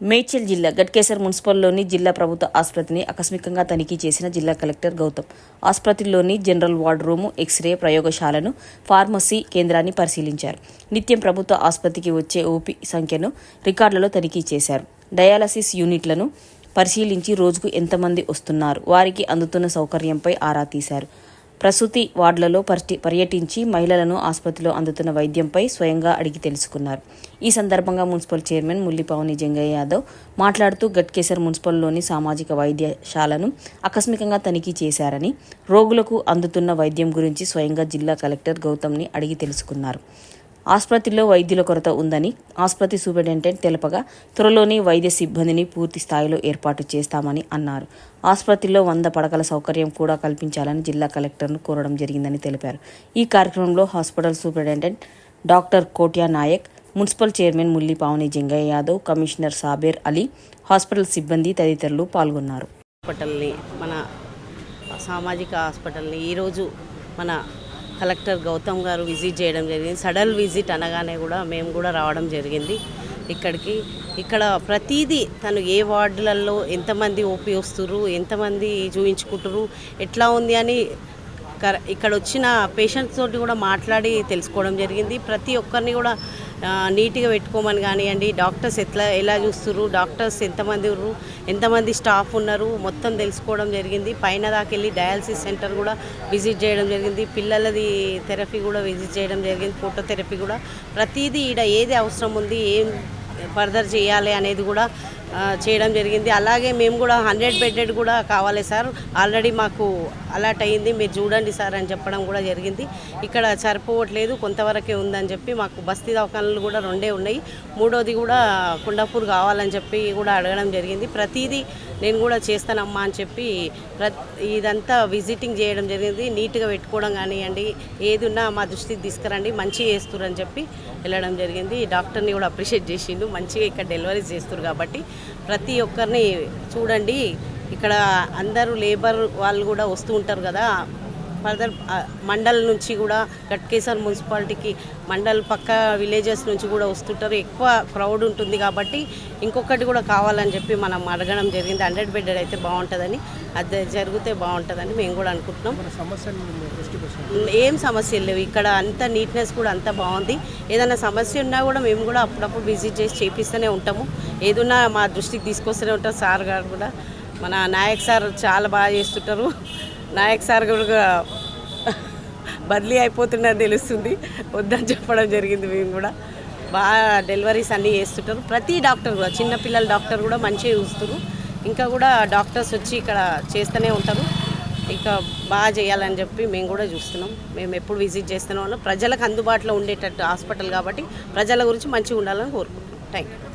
మేడ్చల్ జిల్లా గట్కేసర్ మున్సిపల్లోని జిల్లా ప్రభుత్వ ఆసుపత్రిని ఆకస్మికంగా తనిఖీ చేసిన జిల్లా కలెక్టర్ గౌతమ్. ఆసుపత్రిలోని జనరల్ వార్డ్ రూము ఎక్స్రే ప్రయోగశాలను ఫార్మసీ కేంద్రాన్ని పరిశీలించారు. నిత్యం ప్రభుత్వ ఆసుపత్రికి వచ్చే ఓపీ సంఖ్యను రికార్డులలో తనిఖీ చేశారు. డయాలసిస్ యూనిట్లను పరిశీలించి రోజుకు ఎంతమంది వస్తున్నారు వారికి అందుతున్న సౌకర్యంపై ఆరా తీశారు. ప్రసూతి వార్డులలో పర్టి- పర్యటించి మహిళలను ఆసుపత్రిలో అందుతున్న వైద్యంపై స్వయంగా అడిగి తెలుసుకున్నారు. ఈ సందర్భంగా మున్సిపల్ చైర్మన్ ముల్లిపావని జంగయ్య యాదవ్ మాట్లాడుతూ గట్కేసర్ మున్సిపల్లోని సామాజిక వైద్యశాలను ఆకస్మికంగా తనిఖీ చేశారని రోగులకు అందుతున్న వైద్యం గురించి స్వయంగా జిల్లా కలెక్టర్ గౌతమ్ని అడిగి తెలుసుకున్నారు. ఆసుపత్రిలో వైద్యుల కొరత ఉందని ఆసుపత్రి సూపరింటెండెంట్ తెలపగా త్వరలోనే వైద్య సిబ్బందిని పూర్తి స్థాయిలో ఏర్పాటు చేస్తామని అన్నారు. ఆసుపత్రిలో వంద పడకల సౌకర్యం కూడా కల్పించాలని జిల్లా కలెక్టర్ను కోరడం జరిగిందని తెలిపారు. ఈ కార్యక్రమంలో hospital superintendent doctor Kotya Nayak municipal chairman Mulli Pavani Jangaiah Yadav commissioner Saber Ali hospital సిబ్బంది తదితరులు పాల్గొన్నారు. హాస్పిటల్ని మన సామాజిక హాస్పిటల్ని ఈరోజు మన కలెక్టర్ గౌతమ్ గారు విజిట్ చేయడం జరిగింది. సడల్ విజిట్ అనగానే కూడా మేము కూడా రావడం జరిగింది ఇక్కడికి. ఇక్కడ ప్రతిదీ తను ఏ వార్డులలో ఎంతమంది ఓపీ వస్తుర్రు ఎంతమంది చూయించుకుంటారు ఎట్లా ఉంది అని ఇక్కడ వచ్చిన పేషెంట్స్ తోటి కూడా మాట్లాడి తెలుసుకోవడం జరిగింది. ప్రతి ఒక్కరిని కూడా నీట్గా పెట్టుకోమని కానివ్వండి డాక్టర్స్ ఎట్లా ఎలా చూస్తుర్రు? డాక్టర్స్ ఎంతమంది ఉన్నారు ఎంతమంది స్టాఫ్ ఉన్నారు? మొత్తం తెలుసుకోవడం జరిగింది. పైన దాకా వెళ్ళి డయాలసిస్ సెంటర్ కూడా విజిట్ చేయడం జరిగింది. పిల్లలది థెరపీ కూడా విజిట్ చేయడం జరిగింది. ఫోటో థెరపీ కూడా. ప్రతిదీ ఈడ ఏది అవసరం ఉంది ఏం ఫర్దర్ చేయాలి అనేది కూడా చేయడం జరిగింది. అలాగే మేము కూడా హండ్రెడ్ బెడ్డెడ్ కూడా కావాలి సార్. ఆల్రెడీ మాకు అలాట్ అయ్యింది మీరు చూడండి సార్ అని చెప్పడం కూడా జరిగింది. ఇక్కడ సరిపోవట్లేదు. కొంతవరకే ఉందని చెప్పి మాకు బస్తీ దవాఖానలు కూడా రెండే ఉన్నాయి. మూడోది కూడా కుండాపూర్ కావాలని చెప్పి కూడా అడగడం జరిగింది. ప్రతిదీ నేను కూడా చేస్తానమ్మా అని చెప్పి ఇదంతా విజిటింగ్ చేయడం జరిగింది. నీట్గా పెట్టుకోవడం కానివ్వండి ఏది ఉన్నా మా దృష్టికి తీసుకురండి మంచిగా చేస్తురని చెప్పి వెళ్ళడం జరిగింది. డాక్టర్ని కూడా అప్రిషియేట్ చేసిండు. మంచిగా ఇక్కడ డెలివరీస్ చేస్తారు కాబట్టి ప్రతి ఒక్కరిని చూడండి. ఇక్కడ అందరూ లేబర్ వాళ్ళు కూడా వస్తూ ఉంటారు కదా. ఫర్దర్ మండల్ నుంచి కూడా గట్కేసర్ మున్సిపాలిటీకి మండల్ పక్క విలేజెస్ నుంచి కూడా వస్తుంటారు. ఎక్కువ క్రౌడ్ ఉంటుంది కాబట్టి ఇంకొకటి కూడా కావాలని చెప్పి మనం అడగడం జరిగింది. హండ్రెడ్ బెడ్డెడ్ అయితే బాగుంటుందని అది జరిగితే బాగుంటుందని మేము కూడా అనుకుంటున్నాం. ఏం సమస్యలు లేవు. ఇక్కడ అంత నీట్నెస్ కూడా అంత బాగుంది. ఏదైనా సమస్య ఉన్నా కూడా మేము కూడా అప్పుడప్పుడు విజిట్ చేసి చేపిస్తూనే ఉంటాము. ఏదున్నా మా దృష్టికి తీసుకొస్తూనే ఉంటాం. సార్ గారు కూడా మన నాయక్ సార్ చాలా బాగా చేస్తుంటారు. నాయక్ సార్ కూడా బదిలీ అయిపోతున్నది తెలుస్తుంది. వద్దని చెప్పడం జరిగింది మేము కూడా. బాగా డెలివరీస్ అన్నీ చేస్తుంటారు. ప్రతి డాక్టర్ కూడా చిన్నపిల్లల డాక్టర్ కూడా మంచిగా చూస్తారు ఇంకా కూడా డాక్టర్స్ వచ్చి ఇక్కడ చేస్తూనే ఉంటారు. ఇంకా బాగా చేయాలని చెప్పి మేము కూడా చూస్తున్నాం. మేము ఎప్పుడు విజిట్ చేస్తూనే ప్రజలకు అందుబాటులో ఉండేటట్టు హాస్పిటల్ కాబట్టి ప్రజల గురించి మంచిగా ఉండాలని కోరుకుంటున్నాం. Thank you